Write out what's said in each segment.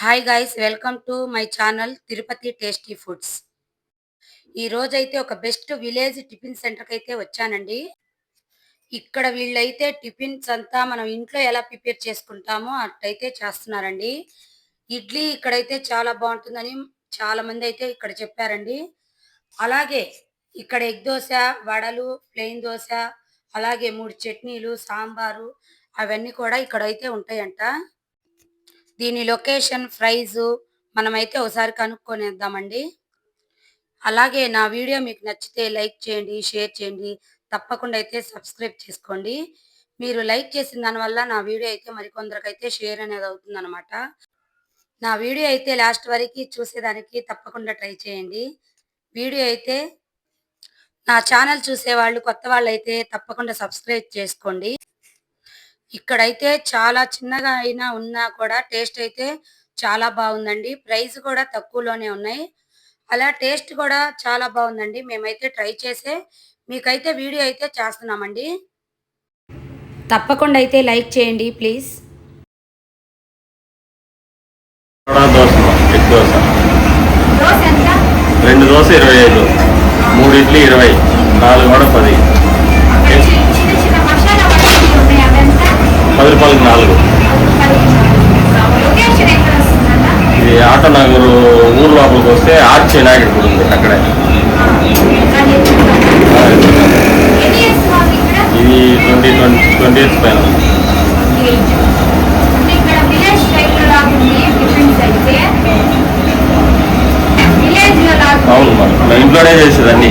Hi guys welcome to my channel Tirupati tasty foods ఈ రోజైతే ఒక బెస్ట్ విలేజ్ టిఫిన్ సెంటర్కి అయితే వచ్చానండి. ఇక్కడ వీళ్ళైతే టిఫిన్స్ అంతా మనం ఇంట్లో ఎలా ప్రిపేర్ చేసుకుంటామో అట్టయితే చేస్తున్నారండి. ఇడ్లీ ఇక్కడైతే చాలా బాగుంటుందని చాలా మంది అయితే ఇక్కడ చెప్పారండి. అలాగే ఇక్కడ ఎగ్ దోశ వడలు ప్లెయిన్ దోశ అలాగే మూడు చట్నీలు సాంబారు అవన్నీ కూడా ఇక్కడైతే ఉంటాయంట. దీని లొకేషన్ ప్రైజు మనమైతే ఒకసారి కనుక్కొనేద్దామండి. అలాగే నా వీడియో మీకు నచ్చితే లైక్ చేయండి షేర్ చేయండి తప్పకుండా అయితే సబ్స్క్రైబ్ చేసుకోండి. మీరు లైక్ చేసిన దానివల్ల నా వీడియో అయితే మరికొందరికైతే షేర్ అనేది అవుతుంది అనమాట నా వీడియో అయితే లాస్ట్ వరకు చూసేదానికి తప్పకుండా ట్రై చేయండి. వీడియో అయితే నా ఛానల్ చూసే వాళ్ళు కొత్త వాళ్ళు అయితే తప్పకుండా సబ్స్క్రైబ్ చేసుకోండి. ఇక్కడైతే చాలా చిన్నగా అయినా ఉన్నా కూడా టేస్ట్ అయితే చాలా బాగుందండి. ప్రైస్ కూడా తక్కువలోనే ఉన్నాయి. అలా టేస్ట్ కూడా చాలా బాగుందండి. మేమైతే ట్రై చేసే మీకైతే వీడియో అయితే చేస్తున్నామండి. తప్పకుండా అయితే లైక్ చేయండి ప్లీజ్. రెండు దోశ ఇరవై ఐదు. మూడు ఇడ్లీ ఇరవై. నాలుగు వడ పది. పది నాలుగు. ఇది ఆటో నగరు ఊరు లోపలికి వస్తే ఆర్చి వినాయకుడి గుడి ఉంది అక్కడే. ఇది ట్వంటీ ట్వంటీ ట్వంటీ ఎయిత్ పైన. అవును మా ఇంట్లోనే చేసేది అన్ని.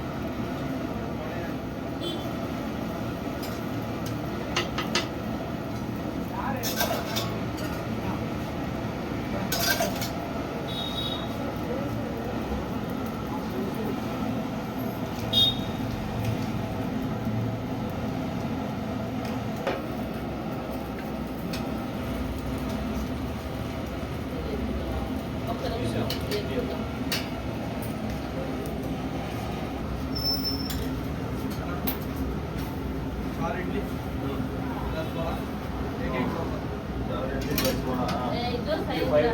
quay